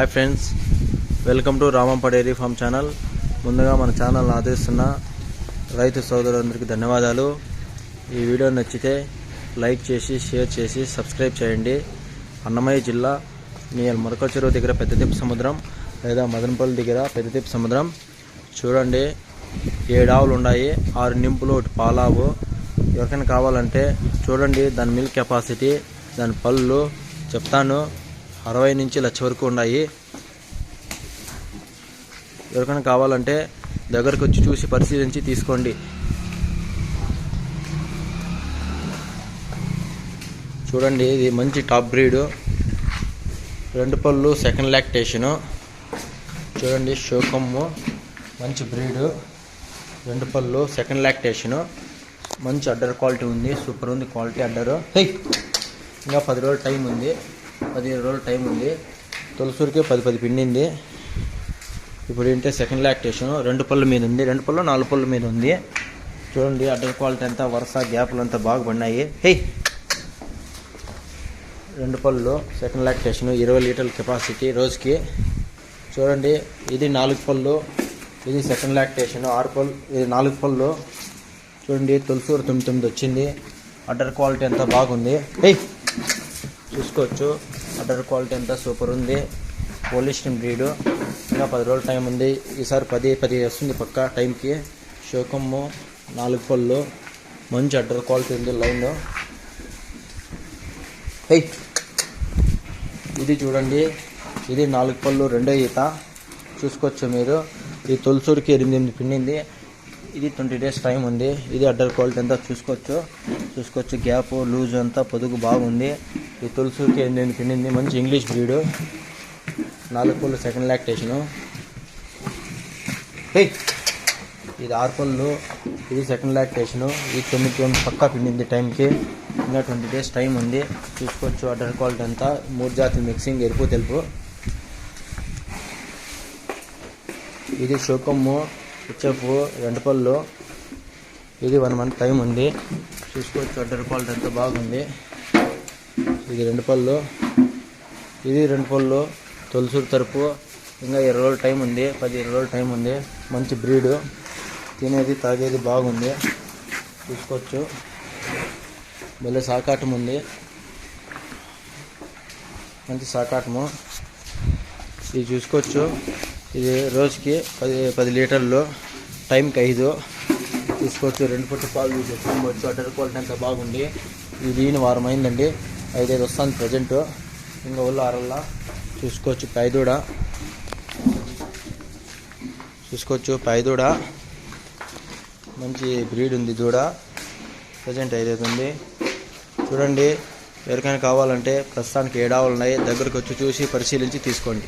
Hi friends welcome to Ramampa dairy farm channel ముందుగా మన channel ఆదరిస్తున్న రైతు సోదరులందరికీ ధన్యవాదాలు. ఈ వీడియో నచ్చితే లైక్ చేసి షేర్ చేసి సబ్స్క్రైబ్ చేయండి. అన్నమయ్య జిల్లా నియల్ మరక చెరువు దగ్గర పెద్దతిప్ప సముద్రం లేదా మదనపల్లి దగ్గర పెద్దతిప్ప సముద్రం. చూడండి ఏడు ఆవులు ఉన్నాయి. ఆరు నింపులు ఒకటి పాలావు. ఎవరికైనా కావాలంటే చూడండి దాని మిల్క్ కెపాసిటీ దాని పళ్ళు. చెప్తాను. అరవై నుంచి లక్ష వరకు ఉన్నాయి. ఎవరికైనా కావాలంటే దగ్గరకు వచ్చి చూసి పరిశీలించి తీసుకోండి. చూడండి ఇది మంచి టాప్ బ్రీడు. రెండు పళ్ళు సెకండ్ లాక్టేషను. చూడండి షోకమ్ము మంచి బ్రీడు. రెండు పళ్ళు సెకండ్ లాక్టేషను. మంచి అడ్డర్ క్వాలిటీ ఉంది సూపర్ ఉంది క్వాలిటీ అడ్డరు. ఇంకా పది రోజులు టైం ఉంది. పదిహేను రోజులు టైం ఉంది. తులసూరికే పది పది పిండింది. ఇప్పుడు ఏంటంటే సెకండ్ లాక్టేషన్ రెండు పళ్ళు మీద ఉంది. రెండు పళ్ళు నాలుగు పళ్ళు మీద ఉంది. చూడండి అడ్డర్ క్వాలిటీ అంతా వరుస గ్యాప్లు అంతా బాగా పడినాయి. హే! రెండు పళ్ళు సెకండ్ లాక్టేషన్ ఇరవై లీటర్ల కెపాసిటీ రోజుకి. చూడండి ఇది నాలుగు పళ్ళు ఇది సెకండ్ లాక్టేషన్ ఆరు పళ్ళు ఇది నాలుగు పళ్ళు. చూడండి తొలసూరు తొమ్మిది తొమ్మిది వచ్చింది. అడ్డర్ క్వాలిటీ అంతా బాగుంది. హే! చూసుకోవచ్చు. అడ్డర్ క్వాలిటీ అంతా సూపర్ ఉంది. పోలిస్టిన్ బ్రీడు ఇంకా పది రోజుల టైం ఉంది. ఈసారి పది పది వస్తుంది పక్క టైంకి షోకమ్ము నాలుగు పళ్ళు. మంచి అడ్డర్ క్వాలిటీ ఉంది లైన్. ఏయ్ ఇది చూడండి. ఇది నాలుగు పళ్ళు రెండో ఈత. చూసుకోవచ్చు మీరు. ఇది తొలసూరికి ఎనిమిది ఎనిమిది పిండింది ఇది ట్వంటీ డేస్ టైం ఉంది. ఇది అడ్డర్ క్వాలిటీ అంతా చూసుకోవచ్చు. చూసుకోవచ్చు గ్యాప్ లూజ్ అంతా పొదుగు బాగుంది. ఈ తులసికి నేను ఎనిమిది పిండింది మంచి ఇంగ్లీష్ బ్రీడు. నాలుగు పళ్ళు సెకండ్ లాక్టేషను ఇది ఆరు పళ్ళు ఇది సెకండ్ లాక్టేషను ఇది తొమ్మిది తొమ్మిది పక్కా పిండింది టైంకి. ఇంకా ట్వంటీ డేస్ టైం ఉంది. చూసుకోవచ్చు అడ్డర్ క్వాలిటీ అంతా. మూడు జాతులు మిక్సింగ్ ఎరుపు తెలుపు. ఇది శోకమ్ము ఉచ్చపు రెండు పళ్ళు. ఇది వన్ మంత్ టైం ఉంది. చూసుకోవచ్చు అడ్డర్ క్వాలిటీ అంతా బాగుంది. ఇది రెండు పళ్ళు ఇది రెండు పళ్ళు తొలసూరు తరపు ఇంకా ఇరవై రోజులు టైం ఉంది పది ఇరవై రోజులు టైం ఉంది. మంచి బ్రీడు తినేది తాగేది బాగుంది. చూసుకోవచ్చు భలే సాకాటం ఉంది. మంచి సాకాటము. ఇది చూసుకోవచ్చు. ఇది రోజుకి పది పది లీటర్లు టైంకి ఐదు. తీసుకోవచ్చు. రెండు పుట్టు పాలు తీసుకోవచ్చు. అడ్డర్ క్వాలిటీ అంతా బాగుంది. ఇది దీని వారం అయిందండి. ఐదైదు వస్తుంది ప్రజెంట్. ఇంకా ఊళ్ళో ఆరల్లా. చూసుకోవచ్చు పైదూడ. చూసుకోవచ్చు పైదూడ. మంచి బ్రీడ్ ఉంది దూడ. ప్రజెంట్ ఐదైదు ఉంది. చూడండి ఎవరికైనా కావాలంటే ప్రస్తుతానికి ఏడావులు ఉన్నాయి దగ్గరకు వచ్చి చూసి పరిశీలించి తీసుకోండి.